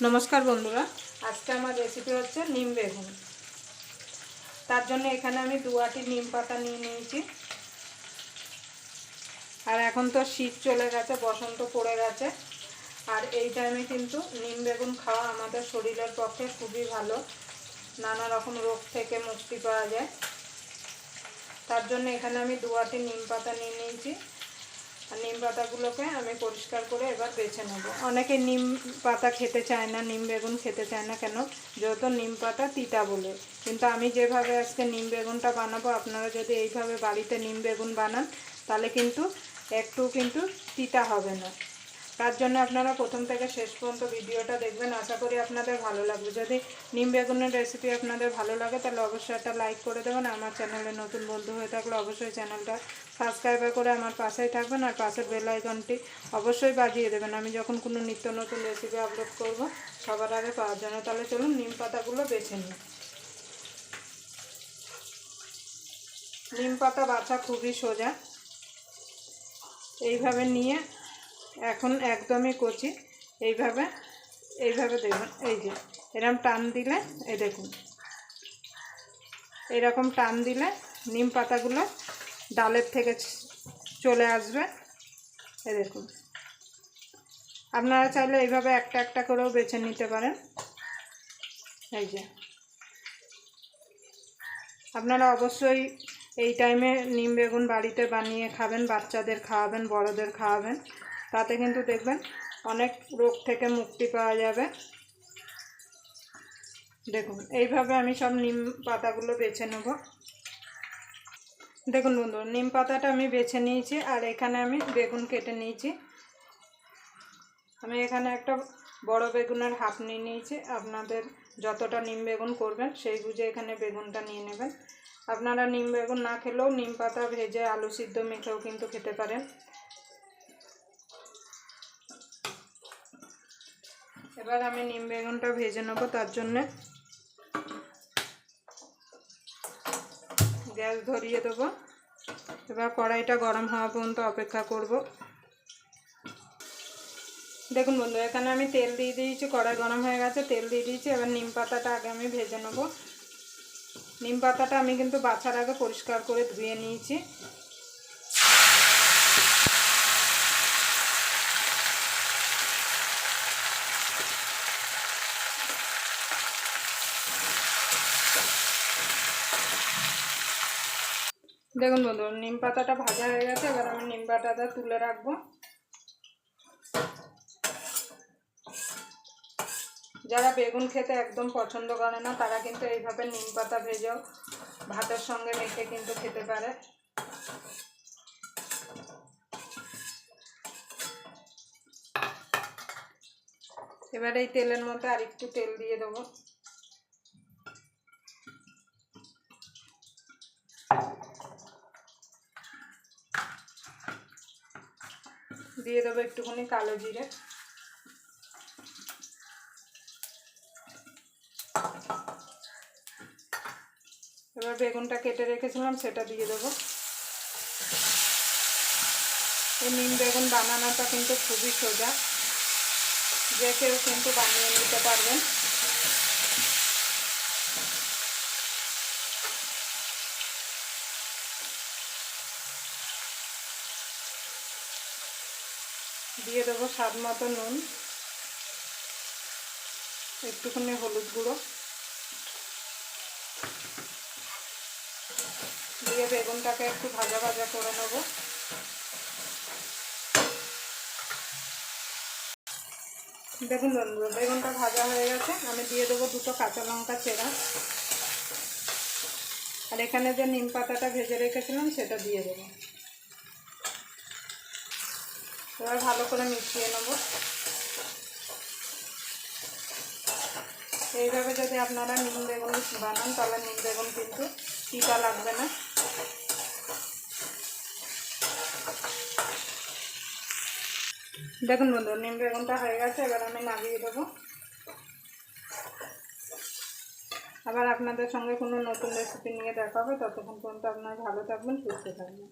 নমস্কার বন্ধুরা, আজকে আমার রেসিপি হচ্ছে নিম বেগুন। তার জন্য এখানে আমি দু আটি নিম পাতা নিয়ে নিয়েছি। আর এখন তো শীত চলে গেছে, বসন্ত পড়ে গেছে। আর এই টাইমে কিন্তু নিম বেগুন খাওয়া আমাদের শরীরের পক্ষে খুবই ভালো। নানা রকম রোগ থেকে মুক্তি পাওয়া যায়। তার জন্য এখানে আমি দু আটি নিম পাতা নিয়ে নিয়েছি। আর নিম পাতাগুলোকে আমি পরিষ্কার করে এবার বেছে নেব। অনেকে নিম পাতা খেতে চায় না, নিম বেগুন খেতে চায় না কেন? যেহেতু নিম পাতা তিতা বলে। কিন্তু আমি যেভাবে আজকে নিম বেগুনটা বানাবো, আপনারা যদি এইভাবে বাড়িতে নিম বেগুন বানান, তাহলে কিন্তু একটু কিন্তু তিতা হবে না। তার জন্য আপনারা প্রথম থেকে শেষ পর্যন্ত ভিডিওটা দেখবেন। আশা করি আপনাদের ভালো লাগবে। যদি নিম বেগুনের রেসিপি আপনাদের ভালো লাগে, তাহলে অবশ্যই একটা লাইক করে দেবেন। আমার চ্যানেলে নতুন বন্ধু হয়ে থাকলে অবশ্যই চ্যানেলটা সাবস্ক্রাইব করে আমার পাশেই থাকবেন। আর পাশের বেল আইকনটি অবশ্যই বাজিয়ে দেবেন। আমি যখন কোনো নিত্য নতুন রেসিপি আপলোড করব, সবার আগে পাওয়ার জন্য তাহলে চলুন নিম পাতাগুলো বেছে নিই। নিম পাতা বাছা খুবই সোজা। এইভাবে নিয়ে এখন একদমই কচি। এইভাবে এইভাবে দেখুন, এই যে এরকম টান দিলে, এই দেখুন। এরকম টান দিলে নিম পাতাগুলো ডালের থেকে চলে আসবে। এ দেখুন। আপনারা চাইলে এইভাবে একটা একটা করেও বেছে নিতে পারেন। এই যে। আপনারা অবশ্যই এই টাইমে নিম বেগুন বাড়িতে বানিয়ে খাবেন, বাচ্চাদের খাওয়াবেন, বড়দের খাওয়াবেন। তাতে কিন্তু দেখবেন অনেক রোগ থেকে মুক্তি পাওয়া যাবে। দেখুন, এইভাবে আমি সব নিম পাতাগুলো বেছে নেব। দেখুন বন্ধু, নিম পাতাটা আমি বেছে নিয়েছি আর এখানে আমি বেগুন কেটে নিয়েছি। আমি এখানে একটা বড় বেগুনের হাফ নিয়ে নিয়েছি। আপনাদের যতটা নিম বেগুন করবেন সেই বুঝে এখানে বেগুনটা নিয়ে নেবেন। আপনারা নিম বেগুন না খেলেও নিম পাতা ভেজে আলু সিদ্ধ মেখেও কিন্তু খেতে পারেন। এবার আমি নিম বেগুনটা ভেজে নেব, তার জন্যে গ্যাস ধরিয়ে দেবো। এবার কড়াইটা গরম হওয়া পর্যন্ত অপেক্ষা করব। দেখুন বন্ধু, এখানে আমি তেল দিয়ে দিয়েছি, কড়াই গরম হয়ে গেছে, তেল দিয়ে দিয়েছি, এবার নিম পাতাটা আগে আমি ভেজে নেব। নিম পাতাটা আমি কিন্তু বাছার আগে পরিষ্কার করে ধুয়ে নিয়েছি। দেখুন বন্ধু, নিম পাতাটা ভাজা হয়ে গেছে, এবার আমি নিম পাতাটা তুলে রাখব। যারা বেগুন খেতে একদম পছন্দ করে না, তারা কিন্তু এইভাবে নিম পাতা ভেজেও ভাতের সঙ্গে মেখে কিন্তু খেতে পারে। এবার এই তেলের আর একটু তেল দিয়ে দেবো। দিয়ে দেবো একটুখানি কালো জিরে। এবার বেগুনটা কেটে রেখেছিলাম, সেটা দিয়ে দেবো। এই নিম বেগুন বানানোটা কিন্তু খুবই সোজা। যে কেউ কিন্তু বানিয়ে নিতে পারবেন। দিয়ে দেবো স্বাদ মতো নুন, একটুখানি হলুদ গুঁড়ো, দিয়ে বেগুনটাকে একটু ভাজা ভাজা করে নেব। দেখুন বন্ধু, বেগুনটা ভাজা হয়ে গেছে, আমি দিয়ে দেবো দুটো কাঁচা লঙ্কা চেরা। আর এখানে যে নিম পাতাটা ভেজে রেখেছিলাম, সেটা দিয়ে দেবো। এবার ভালো করে মিশিয়ে নেব। এইভাবে যদি আপনারা নিম বেগুন বানান, তাহলে নিম বেগুন কিন্তু টিকা লাগবে না। দেখুন বন্ধু নিম বেগুনটা হয়ে গেছে, এবার আমি নামিয়ে দেবো। আবার আপনাদের সঙ্গে কোনো নতুন রেসিপি নিয়ে দেখা হবে। ততক্ষণ পর্যন্ত আপনারা ভালো থাকবেন, সুস্থ থাকবেন।